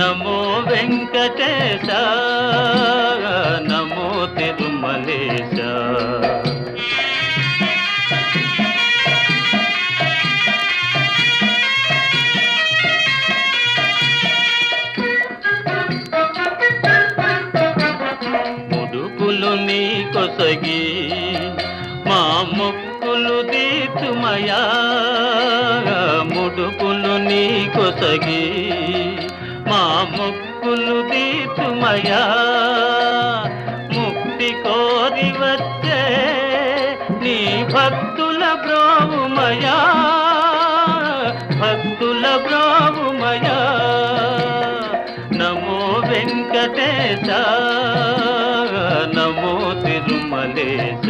నమో వెంకటేశ నమో తిరుమలేశ. ముడుపులు నీ కొసగి మా మొక్కులు దీతుమయా ముడుపులు నీ కొసగి మా ముక్కులు తీర్చుమయా ముక్తి కోరి వచ్చే నీ భక్తుల బ్రోవుమయా. భక్తుల బ్రోవుమయా. నమో వెంకటేశ. నమో తిరుమలేశ.